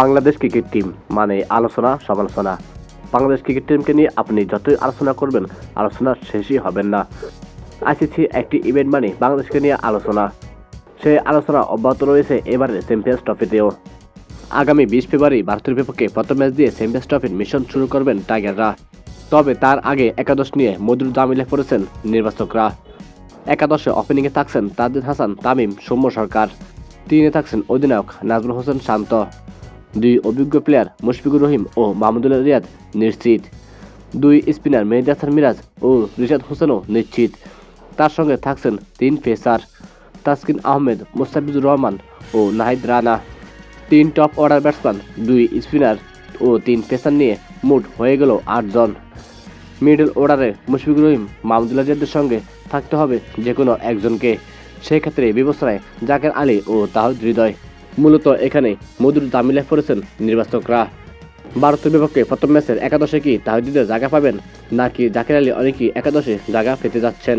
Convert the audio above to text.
Bangladesh cricket team মানে আলোচনা, সমালোচনা। বাংলাদেশ ক্রিকেট টিমকে নিয়ে আপনি যতই আলোচনা করবেন, আলোচনা শেষই হবেন না। আইসিসি একটি ইভেন্ট মানে বাংলাদেশকে নিয়ে আলোচনা। সেই আলোচনা অব্যাহত রয়েছে এবারের চ্যাম্পিয়ন্স ট্রফিতেও আগামী বিশ ফেব্রুয়ারি ভারতের বিপক্ষে প্রথম ম্যাচ দিয়ে চ্যাম্পিয়ন্স ট্রফির মিশন শুরু করবেন টাইগাররা তবে তার আগে একাদশ নিয়ে মধুর জামিলে পড়েছেন নির্বাচকরা। একাদশে ওপেনিংয়ে থাকছেন তাজুদ হাসান, তামিম, সৌম্য সরকার। তিনে থাকছেন অধিনায়ক নাজমুল হোসেন শান্ত। দুই অভিজ্ঞ প্লেয়ার মুশফিকুর রহিম ও মাহমুদুল্লাহ রিয়াদ নিশ্চিত। দুই স্পিনার মেহেদি হাসান মিরাজ ও রিশাদ হোসেনও নিশ্চিত। তার সঙ্গে থাকছেন তিন পেসার তাসকিন আহমেদ, মুস্তাফিজুর রহমান ও নাহিদ রানা। তিন টপ অর্ডার ব্যাটসম্যান দুই স্পিনার ও তিন পেসার নিয়ে মোট হয়ে গেল আটজন মিডল অর্ডারে মুশফিকুর রহিম মাহমুদুল্লাহ রিয়াদের সঙ্গে থাকতে হবে যে কোনো একজনকে। সেক্ষেত্রে বিবেচনায় জাকের আলী ও তাহিদ হৃদয়। মূলত এখানে মধুর দামিলায় পড়েছেন নির্বাচকরা। ভারতের বিপক্ষে প্রথম ম্যাচের একাদশে কি তাহিদিদের জায়গা পাবেন, নাকি জাকির আলী অনেকেই একাদশে জায়গা পেতে যাচ্ছেন?